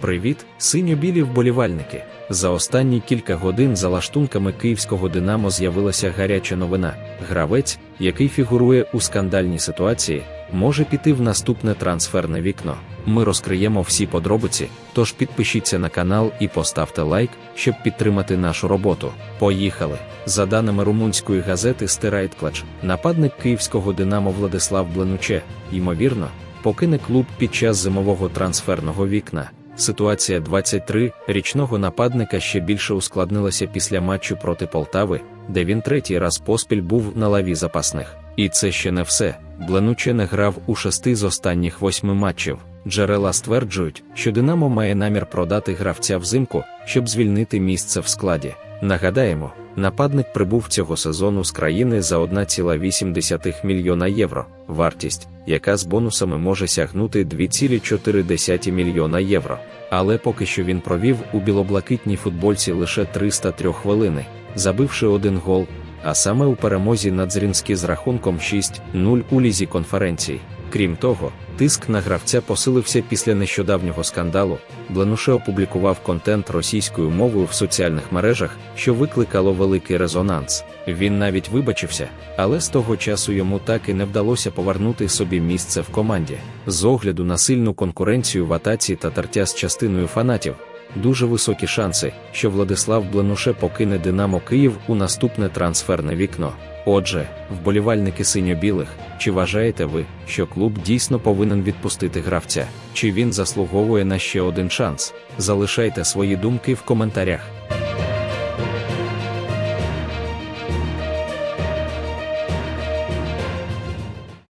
Привіт, синьо-білі вболівальники! За останні кілька годин за лаштунками київського Динамо з'явилася гаряча новина. Гравець, який фігурує у скандальній ситуації, може піти в наступне трансферне вікно. Ми розкриємо всі подробиці, тож підпишіться на канал і поставте лайк, щоб підтримати нашу роботу. Поїхали! За даними румунської газети Стирайтклач, нападник київського Динамо Владислав Бленуче, ймовірно, покине клуб під час зимового трансферного вікна. Ситуація 23-річного нападника ще більше ускладнилася після матчу проти Полтави, де він третій раз поспіль був на лаві запасних. І це ще не все. Бленуче не грав у шести з останніх восьми матчів. Джерела стверджують, що Динамо має намір продати гравця взимку, щоб звільнити місце в складі. Нагадаємо, нападник прибув цього сезону з країни за 1,8 мільйона євро, вартість, яка з бонусами може сягнути 2,4 мільйона євро. Але поки що він провів у білоблакитній футбольці лише 303 хвилини, забивши один гол, а саме у перемозі над Зрінські з рахунком 6-0 у лізі конференцій. Крім того, тиск на гравця посилився після нещодавнього скандалу. Бленуше опублікував контент російською мовою в соціальних мережах, що викликало великий резонанс. Він навіть вибачився, але з того часу йому так і не вдалося повернути собі місце в команді. З огляду на сильну конкуренцію в атаці та тертя з частиною фанатів. Дуже високі шанси, що Владислав Бленуше покине Динамо Київ у наступне трансферне вікно. Отже, вболівальники синьо-білих, чи вважаєте ви, що клуб дійсно повинен відпустити гравця? Чи він заслуговує на ще один шанс? Залишайте свої думки в коментарях.